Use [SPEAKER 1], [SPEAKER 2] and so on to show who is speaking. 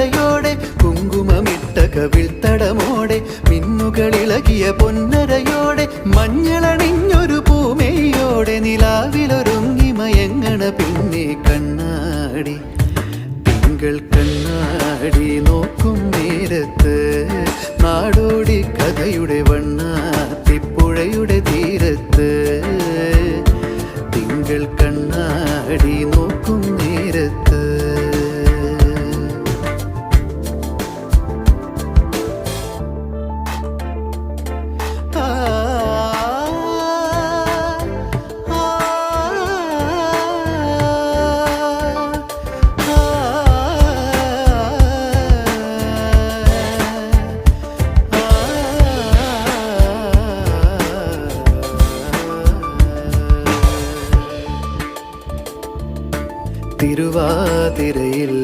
[SPEAKER 1] പുഞ്ചിരിമഴയോടെ കുങ്കുമമിട്ട കവിൾത്തടമോടെ മിന്നുകളിളകിയ പൊന്നരയോടെ മഞ്ഞളണിഞ്ഞൊരു പൂമേയോടെ നിലാവിലൊരുങ്ങി മയങ്ങണ പിന്നെ കണ്ണാടി. തിങ്കൾ കണ്ണാടി നോക്കും നേരത്ത് നാടോടി കഥയുടെ വണ്ണാത്തിപ്പുഴയുടെ തീരത്ത്. തിങ്കൾ കണ്ണാടി നോക്കും திருவாதிரையில்